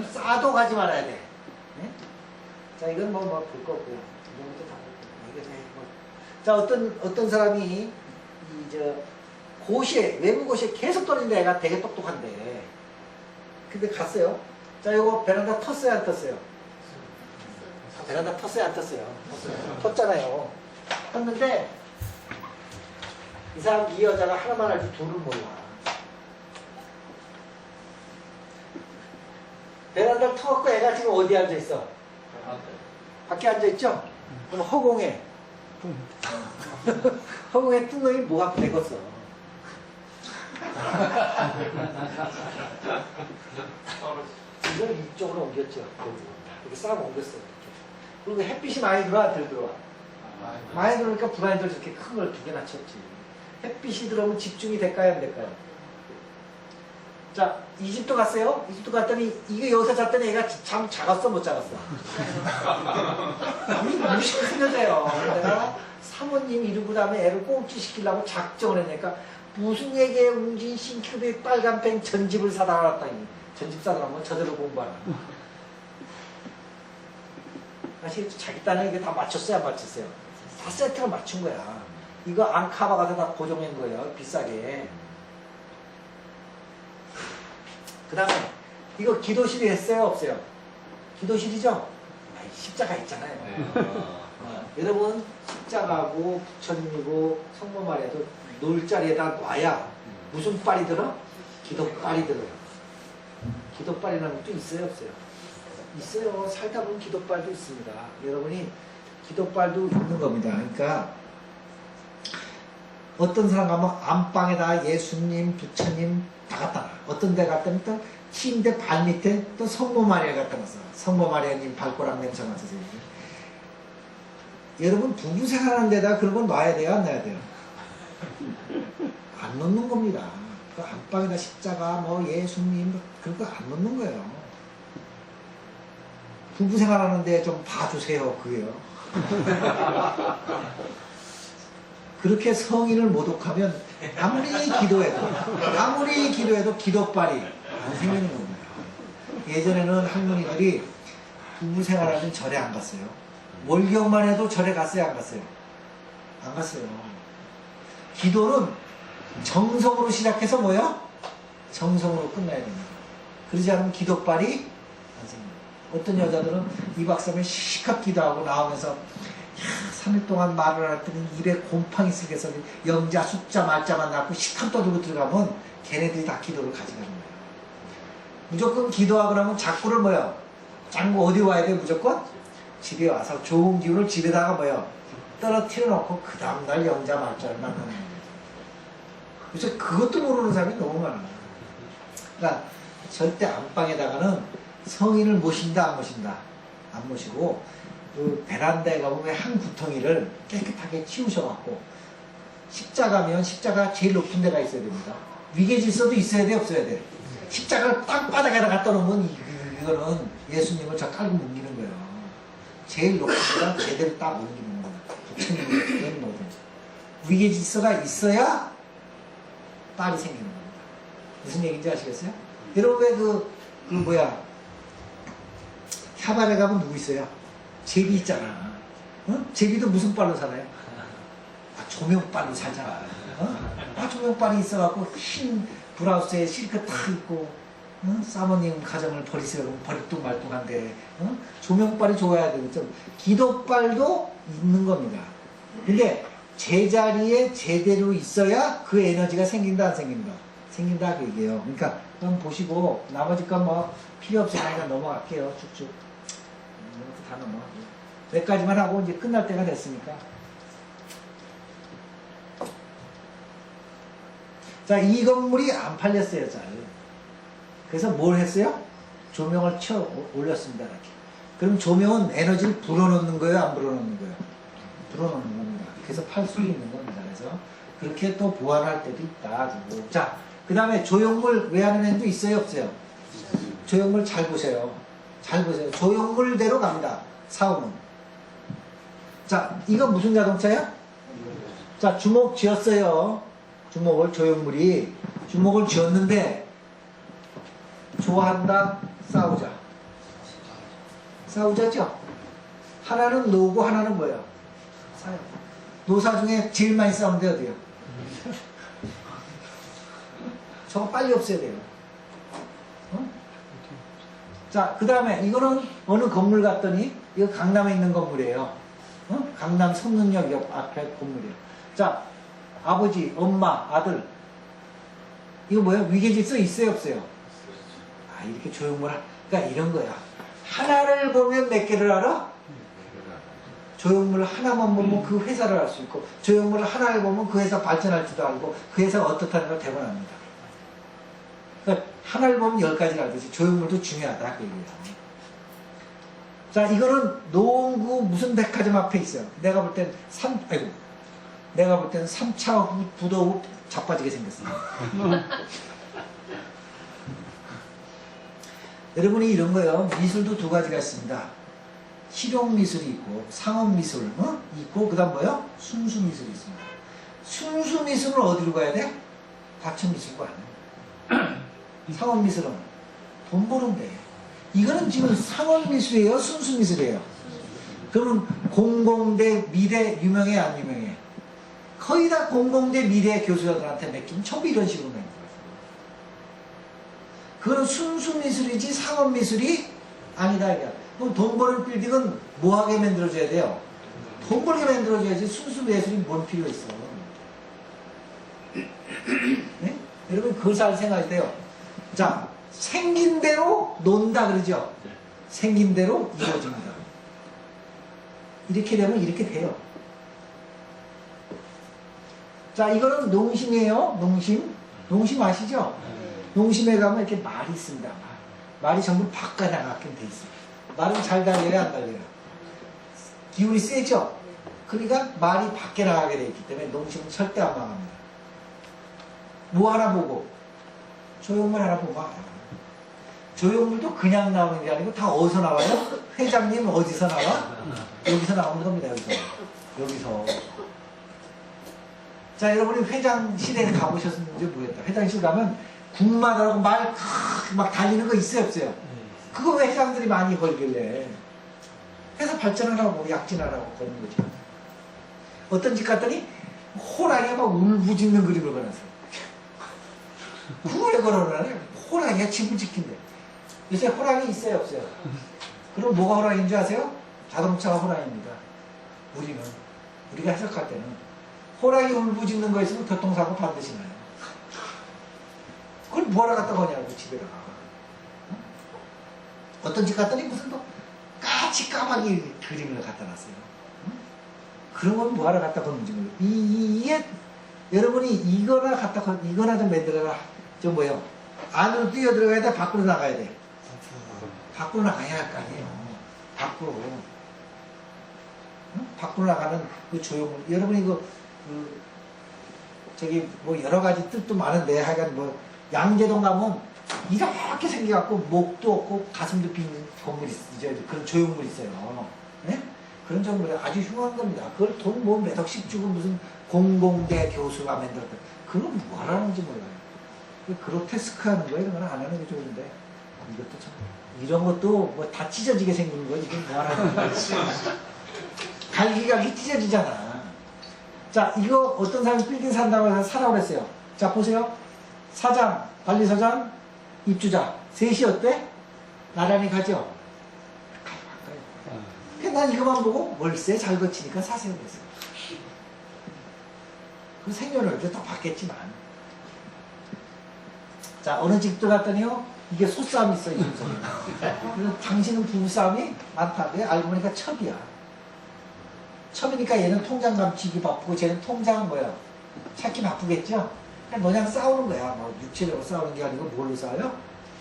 그럼 싸도 가지 말아야 돼. 네? 자, 이건 뭐, 뭐, 볼 거고. 이런 것도 다 볼 거고. 이게 뭐. 자, 어떤, 어떤 사람이, 이, 저, 고시에, 외부 고시에 계속 떨어진다 애가 되게 똑똑한데. 근데 갔어요. 자, 요거 베란다 텄어요, 안 텄어요? 베란다 텄어요, 안 텄어요? 텄잖아요. 텄는데, 이 사람, 이 여자가 하나만 알지 둘을 몰라. 베란다를 터갖고 애가 지금 어디 앉아있어? 밖에 앉아있죠? 그럼 허공에. 허공에 뜬 놈이 뭐가 되겠어? 이걸 이쪽으로 옮겼죠. 이렇게 싹 옮겼어. 이렇게. 그리고 햇빛이 많이 들어와, 덜 들어와. 많이 들어오니까 브라인드를 저렇게 큰 걸 두 개나 쳤지. 햇빛이 들어오면 집중이 될까요, 안 될까요? 자, 이집트 갔어요? 이집트 갔더니, 이게 여기서 잤더니 얘가 참 작았어, 못 작았어? 이 무식한 여자예요. 내가 사모님 이러고 다음에 애를 꽁치시키려고 작정을 했으니까, 무슨 얘기에 웅진 싱크대 빨간 펜 전집을 사다 놨다니. 전집 사다 놓으면 저대로 공부하라. 사실 자기 딴에 이게 다 맞췄어요, 안 맞췄어요? 다 세트를 맞춘 거야. 이거 앙카바 가서 다 고정한 거예요, 비싸게. 그 다음에 이거 기도실이 했어요, 없어요? 기도실이죠? 십자가 있잖아요. 어, 여러분 십자가고 부처님이고 성모 마리아도 놀 자리에다 놔야 무슨 빨이 들어? 기도빨이 들어요. 기도빨이라는 것도 있어요, 없어요? 있어요. 살다 보면 기도빨도 있습니다. 여러분이 기도빨도 있는 겁니다. 그러니까 어떤 사람 가면 안방에다 예수님, 부처님 다 갖다 놔. 어떤 데 갖다 놓면 또 침대 발 밑에 또 성모 마리아 갖다 놨어. 성모 마리아님 발꼬락 냄새 맡으세요. 여러분 부부 생활하는 데다 그런 건 놔야 돼요? 안 놔야 돼요? 안 놓는 겁니다. 그 안방에다 십자가, 뭐 예수님, 뭐 그런 거안 놓는 거예요. 부부 생활하는데 좀 봐주세요, 그게요. 그렇게 성인을 모독하면 아무리 기도해도 아무리 기도해도 기도빨이 안 생기는 겁니다. 예전에는 할머니들이 부부 생활하면 절에 안 갔어요. 월경만 해도 절에 갔어요, 안 갔어요? 안 갔어요. 기도는 정성으로 시작해서 뭐요? 정성으로 끝나야 됩니다. 그러지 않으면 기도빨이 안 생깁니다. 어떤 여자들은 2박 3일 시컷 기도하고 나오면서 야, 3일 동안 말을 할 때는 입에 곰팡이 쓰게서 영자, 숫자, 말자만 낳고 시컷 떠들고 들어가면 걔네들이 다 기도를 가져가는 거예요. 무조건 기도하고 나면 자꾸를 뭐요? 짱구 어디 와야 돼 무조건? 집에 와서 좋은 기운을 집에다가 뭐요? 떨어뜨려 놓고 그 다음날 영자, 말자를 만나는 거예요. 그래서 그것도 모르는 사람이 너무 많아요. 그러니까 절대 안방에다가는 성인을 모신다 안 모신다 안 모시고 그 베란다에 가보면 한 구덩이를 깨끗하게 치우셔갖고 십자가면 십자가 제일 높은 데가 있어야 됩니다. 위계 질서도 있어야 돼 없어야 돼. 십자가를 땅바닥에다 갖다 놓으면 이- 이거는 예수님을 저 깔고 뭉기는 거예요. 제일 높은 데가 제대로 딱 뭉기는 거예요. 부처님은 뭐든 위계 질서가 있어야 빨이 생기는 겁니다. 무슨 얘기인지 아시겠어요? 여러분 왜 그, 그 뭐야 샤바에 가면 누구 있어요? 제비 있잖아. 어? 제비도 무슨 빨로 살아요? 아, 조명빨로 살잖아. 어? 아, 조명빨이 있어갖고 흰 브라우스에 실크 딱 입고 어? 사모님 가정을 버리세요. 그럼 버리뚱 말뚱한데 어? 조명빨이 좋아야 되고 좀 기도빨도 있는 겁니다. 근데 제자리에 제대로 있어야 그 에너지가 생긴다 안 생긴다? 생긴다 그 얘기예요. 그러니까 그럼 보시고 나머지 건뭐 필요 없으니까 넘어갈게요. 쭉쭉. 음, 이것도 다 넘어가고. 몇 가지만 하고 이제 끝날 때가 됐으니까. 자, 이 건물이 안 팔렸어요, 잘. 그래서 뭘 했어요? 조명을 쳐 올렸습니다, 이렇게. 그럼 조명은 에너지를 불어넣는 거예요, 안 불어넣는 거예요? 불어넣는 겁니다. 그래서 팔 수 있는 겁니다. 그래서 그렇게 또 보완할 때도 있다. 자, 그 다음에 조형물 외하는 애도 있어요, 없어요? 조형물 잘 보세요. 잘 보세요. 조형물대로 갑니다. 사오는. 자, 이거 무슨 자동차야? 자, 주먹 쥐었어요. 주먹을, 조형물이. 주먹을 쥐었는데, 좋아한다, 싸우자. 싸우자죠? 하나는 노고 하나는 뭐예요? 사요. 노사 중에 제일 많이 싸우는 데 어디요? 저거 빨리 없애야 돼요. 어? 자, 그 다음에 이거는 어느 건물 갔더니 이거 강남에 있는 건물이에요. 어? 강남 성능역 옆 앞에 건물이에요. 자, 아버지, 엄마, 아들. 이거 뭐예요? 위계질서 있어요, 없어요? 아, 이렇게 조형물, 하- 그러니까 이런 거야. 하나를 보면 몇 개를 알아? 조형물 하나만 보면 그 회사를 알 수 있고, 조형물 하나를 보면 그 회사 발전할지도 알고, 그 회사가 어떻다는 걸 대본합니다. 하나를 보면 열 가지를 알듯이 조형물도 중요하다, 그 얘기예요. 자, 이거는 노원구 무슨 백화점 앞에 있어요. 내가 볼 땐 삼, 아이고. 내가 볼 땐 3차 후, 부도 후 자빠지게 생겼어요. 여러분이 이런 거요. 미술도 두 가지가 있습니다. 실용 미술이 있고 상업 미술 어? 있고 그다음 뭐요? 순수 미술이 있습니다. 순수 미술은 어디로 가야 돼? 과천 미술관. 상업 미술은 돈 버는데. 이거는 지금 상업 미술이에요, 순수 미술이에요. 그러면 공공대 미대 유명해 안 유명해? 거의 다 공공대 미대 교수들한테 맡기면 전부 이런 식으로 낸 거예요. 그거는 순수 미술이지 상업 미술이 아니다. 그럼 돈 버는 빌딩은 뭐하게 만들어줘야 돼요? 돈 벌게 만들어줘야지 순수 미술이 뭔 필요 있어? 네? 여러분 그걸 잘 생각해야 돼요. 자, 생긴 대로 논다 그러죠? 생긴 대로 이루어집니다. 이렇게 되면 이렇게 돼요. 자, 이거는 농심이에요. 농심. 농심 아시죠? 농심에 가면 이렇게 말이 있습니다. 말. 말이 전부 바꿔나가게 돼 있어요. 말은 잘 달려요, 안 달려요? 기운이 세죠? 그러니까 말이 밖에 나가게 돼 있기 때문에 농심은 절대 안 망합니다. 뭐 하나 보고, 조형물 하나 보고 알아요. 조형물도 그냥 나오는 게 아니고 다 어디서 나와요? 회장님 어디서 나와? 여기서 나오는 겁니다, 여기서. 여기서. 자, 여러분이 회장실에 가보셨는지 모르겠다. 회장실 가면 군마다라고 말 막 달리는 거 있어요, 없어요? 그거 왜 회장들이 많이 걸길래? 회사 발전하라고, 약진하라고 그러는 거죠. 어떤 집 갔더니 호랑이가 막 울부짖는 그림을 그려놨어요. 왜 걸어놔요? 호랑이가 집을 지킨대. 요새 호랑이 있어요, 없어요? 그럼 뭐가 호랑이인 줄 아세요? 자동차가 호랑이입니다. 우리는. 우리가 해석할 때는. 호랑이 울부짖는 거 있으면 교통사고 반드시 나요. 그걸 뭐하러 갖다 거냐고, 집에다가. 어? 어떤 집 갔더니 무슨 뭐, 까치 까마귀 그림을 갖다 놨어요. 응? 그런 건 뭐하러 갖다 거는지 모르겠어요. 이, 이, 이게, 여러분이 이거나 갖다 거, 이거나 좀 만들어라. 저 뭐요? 안으로 뛰어 들어가야 돼? 밖으로 나가야 돼? 밖으로 나가야 할 거 아니에요. 밖으로. 응? 밖으로 나가는 그 조형물. 여러분 이거, 그, 저기 뭐 여러 가지 뜻도 많은데 하여간 뭐 양재동 가면 이렇게 생겨갖고 목도 없고 가슴도 빈 건물이 있어요. 그런 조형물이 있어요. 네? 그런 조형물이 아주 흉한 겁니다. 그걸 돈 뭐 몇 억씩 주고 무슨 공공대 교수가 만들었다. 그건 뭐 하라는지 몰라요. 그 그로테스크 하는 거 이런 건 안 하는 게 좋은데 이것도 참 이런 것도 뭐 다 찢어지게 생긴 거 이건 뭐 하라는 거야. 갈기갈기 찢어지잖아. 자, 이거 어떤 사람이 빌딩 산다고 해서 사라고 그랬어요. 자, 보세요. 사장, 관리사장, 입주자. 셋이 어때? 나란히 가죠? 가요. 그난 이거만 보고 월세 잘 거치니까 사세요. 그랬어요. 그 이제 다 받겠지만. 자, 어느 집도 갔더니요. 이게 소싸움이 있어, 이 중성에. 그래서 당신은 부부싸움이 많다. 왜? 알고 보니까 첩이야. 첩이니까 얘는 통장 감치기 바쁘고 쟤는 통장은 뭐야? 찾기 바쁘겠죠? 그냥 너냥 싸우는 거야. 뭐 육체적으로 싸우는 게 아니고 뭘로 싸워요?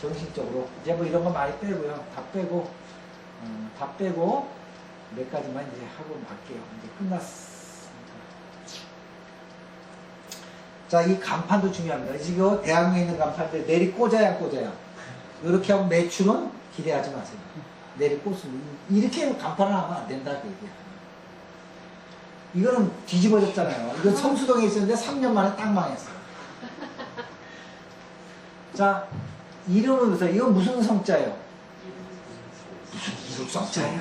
정신적으로. 이제 뭐 이런 거 많이 빼고요. 다 빼고, 음, 다 빼고 몇 가지만 이제 하고 말게요. 이제 끝났습니다. 자, 이 간판도 중요합니다. 지금 대학로에 있는 간판들 내리 꽂아야 꽂아요. 이렇게 하면 매출은 기대하지 마세요. 내리 꽂으면 이렇게 간판을 하면 안 된다 그 얘기야. 이거는 뒤집어졌잖아요. 이거 성수동에 있었는데 3년 만에 딱 망했어요. 자, 이름을 보세요. 이거 무슨 성자예요? 무슨 성자예요.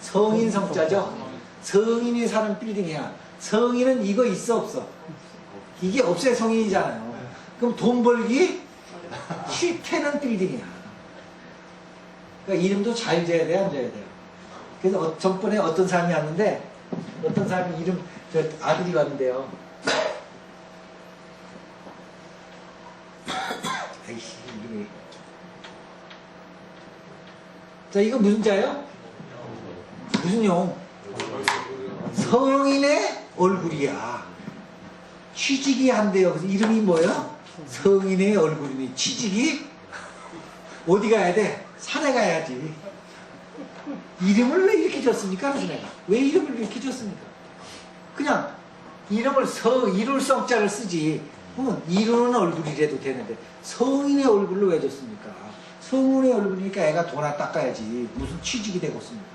성인 성자죠. 성인이 사는 빌딩이야. 성인은 이거 있어 없어? 이게 없어야 성인이잖아요. 그럼 돈 벌기 싫다는 빌딩이야. 그러니까 이름도 잘 지어야 돼, 안 지어야 돼요. 그래서 어, 전번에 어떤 사람이 왔는데 어떤 사람이 이름 저 아들이 왔는데요. 아이씨 이름이 자 이거 무슨 자예요? 무슨 용? 성인의 얼굴이야. 취직이. 그래서 이름이 뭐예요? 성인의 얼굴이니 취직이 어디 가야 돼? 산에 가야지. 이름을 왜 이렇게 줬습니까? 그래서 내가 왜 이름을 이렇게 줬습니까? 그냥 이름을 서 이룰 성자를 쓰지. 그러면 이루는 얼굴이라도 되는데 성인의 얼굴로 왜 줬습니까? 성인의 얼굴이니까 애가 돈을 닦아야지 무슨 취직이 되겠습니까?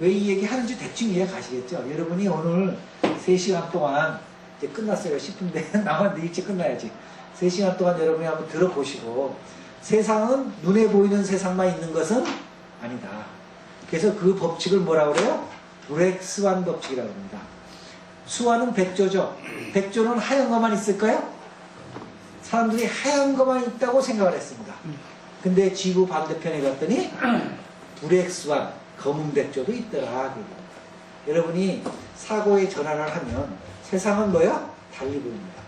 왜 이 얘기 하는지 대충 이해 가시겠죠? 여러분이 오늘 3시간 동안 이제 끝났어요. 10분인데 나만 일찍 끝나야지. 3시간 동안 여러분이 한번 들어보시고 세상은 눈에 보이는 세상만 있는 것은 아니다. 그래서 그 법칙을 뭐라 그래요? 브렉스완 법칙이라고 합니다. 수완은 백조죠. 백조는 하얀 것만 있을까요? 사람들이 하얀 것만 있다고 생각을 했습니다. 근데 지구 반대편에 갔더니 브렉스완, 검은 백조도 있더라. 여러분이 사고의 전환을 하면 세상은 뭐야? 달리 보입니다.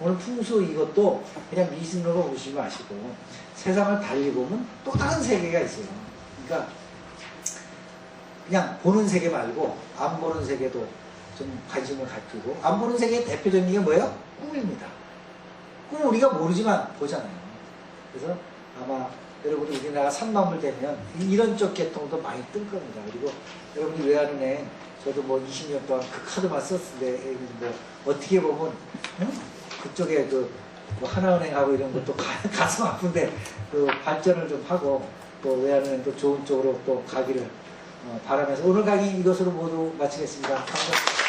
오늘 풍수 이것도 그냥 미신으로 보시지 마시고 세상을 달리 보면 또 다른 세계가 있어요. 그러니까 그냥 보는 세계 말고 안 보는 세계도 좀 관심을 가지고 안 보는 세계의 대표적인 게 뭐예요? 꿈입니다. 꿈 우리가 모르지만 보잖아요. 그래서 아마 여러분이 우리나라 산망물 되면 이런 쪽 계통도 많이 뜰 겁니다. 그리고 여러분이 외환은행 저도 뭐 20년 동안 그 카드만 썼는데 뭐 어떻게 보면 응? 그쪽에 그 뭐 하나은행하고 이런 것도 가, 가슴 아픈데 그 발전을 좀 하고 또 외환은행도 좋은 쪽으로 또 가기를 어, 바라면서 오늘 강의 이것으로 모두 마치겠습니다. 감사합니다.